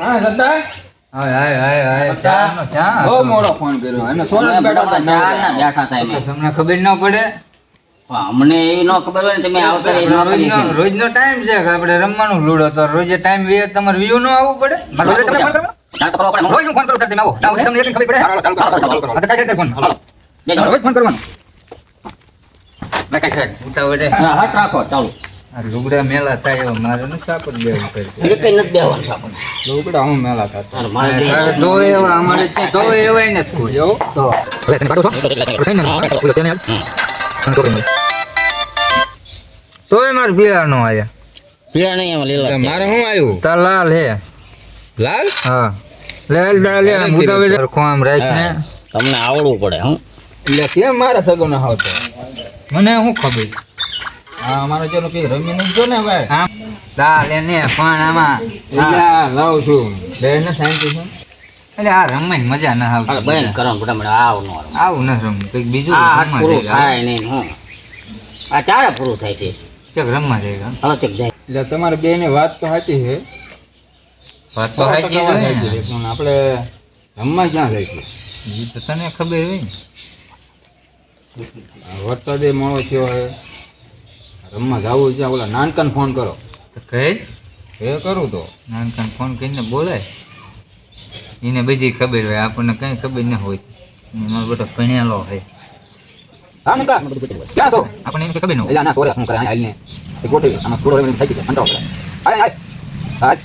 હાલ કાં હાય હાય હાય હાય. ચા નો ચા બહુ મોડો ફોન કર્યો. અને સોરઠ બેઠા હતા ચાર બેઠા હતા એમાં. તમને ખબર ન પડે? અમને એવી ન ખબર હોય ને તમે આવતા રહી ન કરી રોજનો રોજનો ટાઈમ છે કે આપણે રમવાનું લૂડો તો રોજે ટાઈમ વે તમારે વ્યૂ ન આવવું પડે? રોજે ફોન તો રોજ કરું તમે આવો. ના તમને એકને ખબર પડે. ચાલો, ચાલો, ચાલો, ચાલો, ચાલો. હા, તો કાંઈ ફોન. હાલો. રોજ ફોન કરવાનો. ના કાંઈ કાંઈ ઉતાવળે. હા, હાથ રાખો ચાલો. લુગડા મેલા થાય એવા મારે ન સાપડ દેવું પડે એ કઈ નથી દેવાનું સાપડ લુગડા હું મેલા થતા મારે તો એવા અમારે છે તો એવા ને તો હવે તને કાઢો છો? થઈને છે ને તો એ તોય મારે પીળા નો આયા. પીળા નહીં એમાં લીલા મારે શું આવ્યું તાર લાલ હે. લાલ? હા. લે લે લે આમ ઉતાવળે સરખો આમ રાખને તમને આવડવું પડે હું? એટલે કેમ મારા સગો ના આવતો? મને શું ખબર? હા મારો જેનો કઈ રમી નહીં જો ને ભાઈ આમ લાલ એને પણ આમાં લાવ છું. બે ને શાંતિ છે. એટલે આ રમવાની મજા ના આવે બેન કરવાનું મોટા આવ નો આવ ન રમ કંઈક બીજું જાય થાય નહીં હું. આ ચારે પૂરું થાય છે. ચક રમવા જાય હવે ચક જાય. એટલે તમારે બે ને વાત તો સાચી છે. વાત તો સાચી છે પણ આપણે રમવા ક્યાં જઈશું એ તો તને ખબર હોય ને. આ વરસાદે મોડો થયો હવે રમવા જવું છે ઓલા નાનકાને ફોન કરો. તો કહે? એ કરું તો. નાનકાન ફોન કરીને બોલાય. એને બધી ખબર હોય આપણને કઈ ખબર ન હોય. મારો બેટો ભણેલો હોય. હા મુકા ક્યાં છો? આપણને એમ કે ખબર ન હોય. ના સોરે શું કરે એ ગોઠવી આમાં થોડો થઈ ગયો હાલ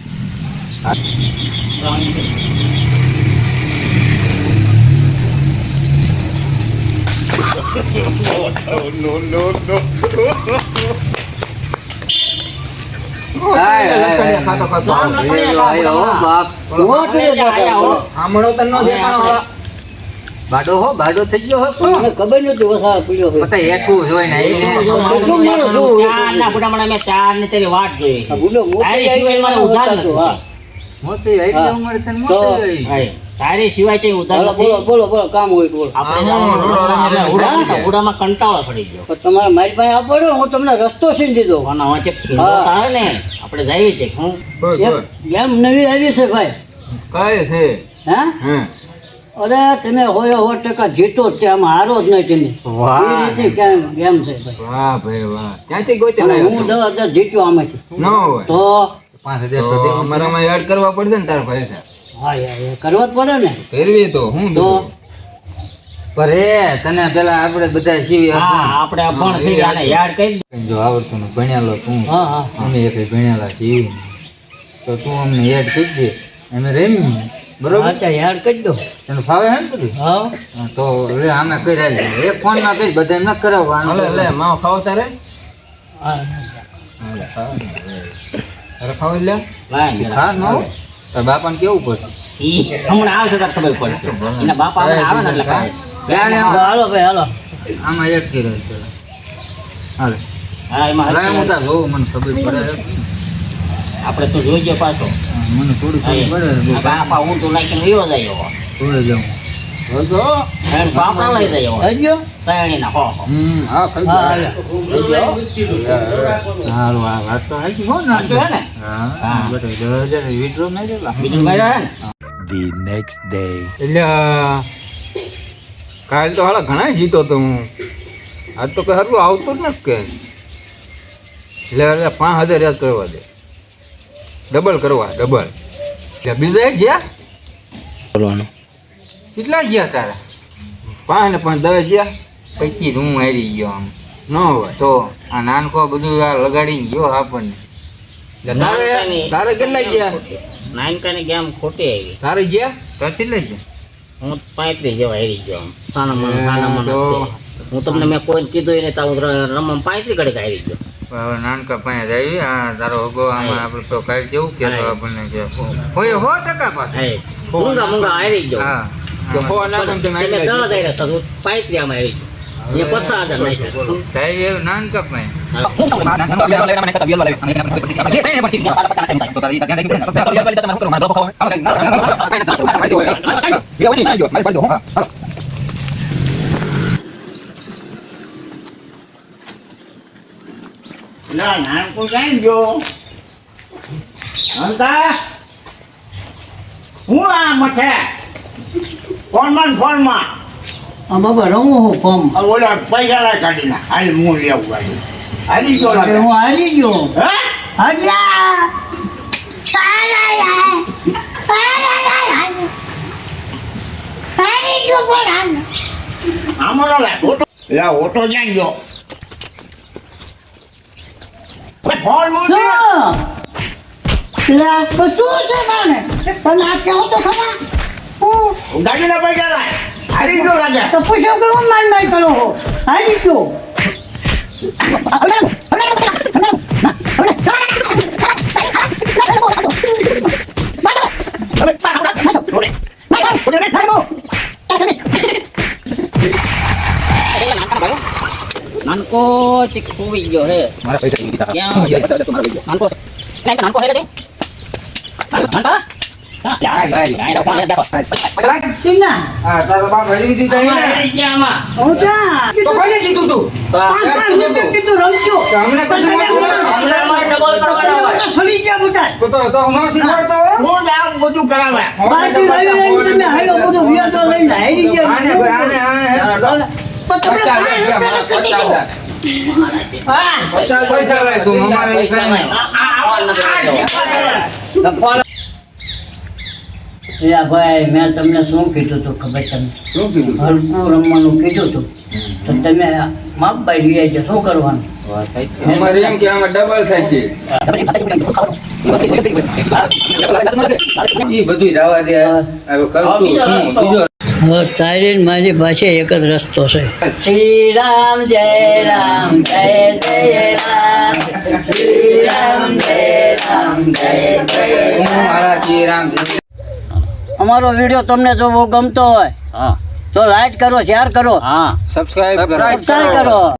હાલ no, no, તને નો બાડો થઈ ગયો હો ખબર નથી વસાવા પીડ્યો એકું જ ને મેં ચારની તારી વાટ જોઈ. મારે ઉધાર મોટી મોટી હોય. તારી સિવાય કઈ ઉધાર બોલો બોલો બોલો કામ હોય બોલો. આપણે કંટાળો પડી ગયો. તમારે મારી પાસે આપો ને હું તમને રસ્તો સીન દીધો. અને ને આપણે જઈએ છે હું. એમ નવી આવી છે ભાઈ. કઈ છે? હે? અરે તમે હોય સો ટકા જીતો જ છે આમાં હારો જ નહીં તમે. વાહ. એ રીતની કેમ કેમ છે ભાઈ. વાહ ભાઈ વાહ. ક્યાંથી ગોતે હું દવા દસ હજાર જીત્યો આમાંથી. તો? પાંચ હજાર અમારામાં એડ કરવા પડશે ને તારા પૈસા હા યાર કરવા જ પડે ને. ફેરવી તો હું તો? પર એ તને પેલા આપણે બધા સીવી હા આપણે અભણ છે આને યાર કરી દે. જો આવડતું ને ભણેલો તું હા હા. અમે એક ભણેલા સીવી તો તું અમને યાદ કરી દે. અમે રેમી બરોબર? અચ્છા યાર કરી દો. તને ફાવે હે ને બધું? હા. તો લે આમે કરી આલી. એક ફોનમાં કરી બધા ન કરાવવાનું હાલે લે માવો ખાવો તારે? હા હાલે ખાવ લે? ખા નો બાપાને કેવું પડશે હમણાં આવશે તો ખબર પડશે. એના બાપા આવે ને એટલે હાલો ભાઈ હાલો. આમાં એક થી રહે છે. હાલે. હા એમાં તાર જોઉં મને ખબર પડે. આપણે તો જોઈ ગયો પાછો મને થોડી ખબર પડે. બાપા હું તો નાખીને ગયો જાય થોડે જાઉં. The next day. એટલે કાલ તો હાલા ઘણા જીતો તો હું. આજ તો કઈ હરું આવતું જ નથી કે. એટલે પાંચ હજાર યાદ કરવા દે. ડબલ કરવા ડબલ એટલે બીજા એક ગયા? બોલવાનું કેટલા ગયા તારા? પાંચ ને પાંચ દસ ગયા? પછી હું હારી ગયો આમ. ન હોય તો આ નાનકો બધું આ લગાડી ગયો આપણને. તારે તારે કેટલા ગયા? નાનકાની ગેમ ખોટી આવી. તારે ગયા? તો કેટલા ગયા? હું પાંત્રીસ જેવા હારી ગયો આમ. સાના માના, સાના માના હું તમને મેં કોઈ કીધું એને તો હું રમવા પાંત્રીસ ઘડીક હારી ગયો. હવે નાનકા પાસે આવી આ તારો હગો આમાં આપણે તો કાઢી જેવું હા. આપણને કે હોય હો ટકા પાછું. મૂંગા મૂંગા આવી ગયો. કે હો. ના ના કોઈ કઈ ગયો અંતા હું આ મઠે ફોનમાં ફોનમાં. આ બાબા રમું હું ફોર્મ. આ ઓલા પૈસા લાય કાઢી ના હાલ હું લેવું ગાડી. હાલી ગયો લાગે હું હાલી ગયો. હે? હરિયા આમાં લાય ઓટો લા ઓટો ક્યાં ગયો? ફોન મૂક્યો ગાડી ના પૈસા લાય. હારી ગયો રાજા. તો પૂછો કે હું માન માન કરો હો. હારી ગયો. નાનકો ચીખવી ગયો હે. ક્યાં નાનકો. નાનકો નાનકા. હારી પચાસ પૈસા તું અમારે એ કાંઈ નહીં. યા ભાઈ મેં તમને શું કીધું હતું ખબર તમને? શું કીધું? હલકું રમવાનું કીધું હતું તો તમે માપ પાડી લઈ આવજો શું કરવાનું? અમારે એમ કે આમાં ડબલ થાય છે. ઈ બધું જવા દે. કરશું. તારી મારી પાસે એક જ રસ્તો છે. શ્રી રામ જય રામ જય જય રામ. શ્રી રામ જય રામ જય જય મારા શ્રી રામ જય અમારો વીડિયો તમને જો બહુ ગમતો હોય હા. તો લાઈક કરો શેર કરો. હા. સબસ્ક્રાઇબ કરો. સબસ્ક્રાઈબ કરો.